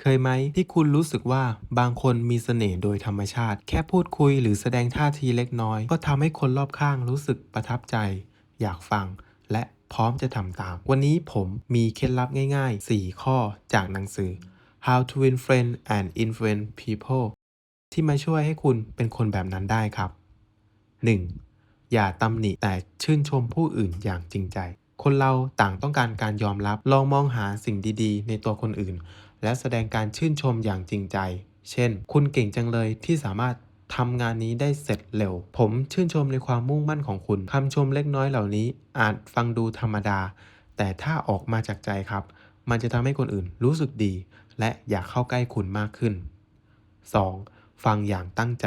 เคยไหมที่คุณรู้สึกว่าบางคนมีเสน่ห์โดยธรรมชาติ แค่พูดคุยหรือแสดงท่าทีเล็กน้อย ก็ทำให้คนรอบข้างรู้สึกประทับใจ อยากฟัง และพร้อมจะทำตาม วันนี้ผมมีเคล็ดลับง่ายๆ 4 ข้อจากหนังสือ How to Win Friends and Influence People ที่มาช่วยให้คุณเป็นคนแบบนั้นได้ครับ 1. อย่าตำหนิแต่ชื่นชมผู้อื่นอย่างจริงใจ คนเราต่างต้องการการยอมรับ ลองมองหาสิ่งดีๆ ในตัวคนอื่น และแสดงการชื่นชมอย่างจริงใจ เช่น คุณเก่งจังเลยที่สามารถทำงานนี้ได้เสร็จเร็ว ผมชื่นชมในความมุ่งมั่นของคุณ คำชมเล็กน้อยเหล่านี้อาจฟังดูธรรมดา แต่ถ้าออกมาจากใจครับ มันจะทำให้คนอื่นรู้สึกดี และอยากเข้าใกล้คุณมากขึ้น 2. ฟังอย่างตั้งใจ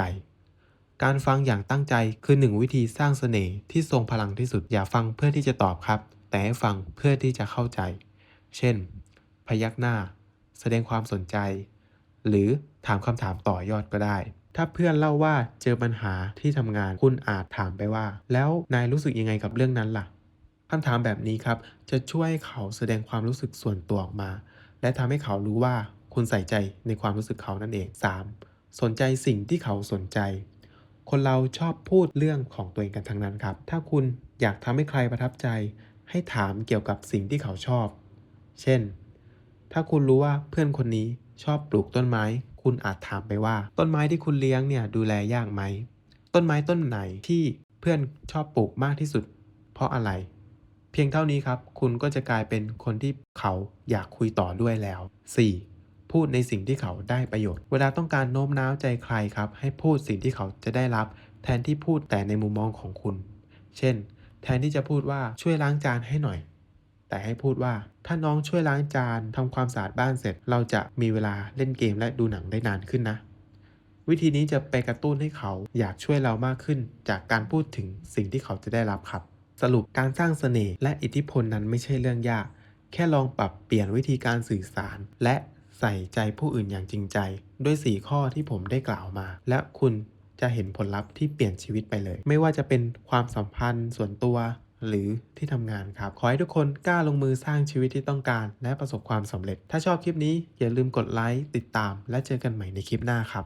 การฟังอย่างตั้งใจคือหนึ่งวิธีสร้างเสน่ห์ที่ทรงพลังที่สุด อย่าฟังเพื่อที่จะตอบครับ แต่ให้ฟังเพื่อที่จะเข้าใจ เช่น พยักหน้า แสดงความสนใจ หรือถามคำถามต่อยอดก็ได้ ถ้าเพื่อนเล่าว่าเจอปัญหาที่ทำงาน คุณอาจถามไปว่า แล้วนายรู้สึกยังไงกับเรื่องนั้นล่ะคำถามแบบนี้ครับ จะช่วยให้เขาแสดงความรู้สึกส่วนตัวออกมา และทำให้เขารู้ว่าคุณใส่ใจในความรู้สึกเขานั่นเอง 3. สนใจสิ่งที่เขาสนใจ คนเราชอบพูดเรื่องของตัวเองกันทั้งนั้นครับ ถ้าคุณอยากทำให้ใครประทับใจ ให้ถามเกี่ยวกับสิ่งที่เขาชอบ เช่น ถ้าคุณรู้ว่าเพื่อนคนนี้ชอบปลูกต้นไม้ คุณอาจถามไปว่า ต้นไม้ที่คุณเลี้ยงเนี่ยดูแลยากไหม ต้นไม้ต้นไหนที่เพื่อนชอบปลูกมากที่สุด เพราะอะไร เพียงเท่านี้ครับ คุณก็จะกลายเป็นคนที่เขาอยากคุยต่อด้วยแล้ว 4. พูดในสิ่งที่เขาได้ประโยชน์ เวลาต้องการโน้มน้าวใจใครครับ ให้พูดสิ่งที่เขาจะได้รับ แทนที่พูดแต่ในมุมมองของคุณ เช่น แทนที่จะพูดว่าช่วยล้างจานให้หน่อย แต่ให้พูดว่าถ้าน้องช่วยล้างจานทำความสะอาดบ้านเสร็จ เราจะมีเวลาเล่นเกมและดูหนังได้นานขึ้นนะ วิธีนี้จะไปกระตุ้นให้เขาอยากช่วยเรามากขึ้น จากการพูดถึงสิ่งที่เขาจะได้รับครับ สรุปการสร้างเสน่ห์และอิทธิพลนั้นไม่ใช่เรื่องยาก แค่ลองปรับเปลี่ยนวิธีการสื่อสาร และใส่ใจผู้อื่นอย่างจริงใจ ด้วย 4 ข้อที่ผมได้กล่าวมา และคุณ จะเห็นผลลัพธ์ที่เปลี่ยนชีวิตไปเลย ไม่ว่าจะเป็นความสัมพันธ์ส่วนตัวหรือที่ทำงานครับ ขอให้ทุกคนกล้าลงมือสร้างชีวิตที่ต้องการ และประสบความสำเร็จ ถ้าชอบคลิปนี้อย่าลืมกดไลค์ติดตาม และเจอกันใหม่ในคลิปหน้าครับ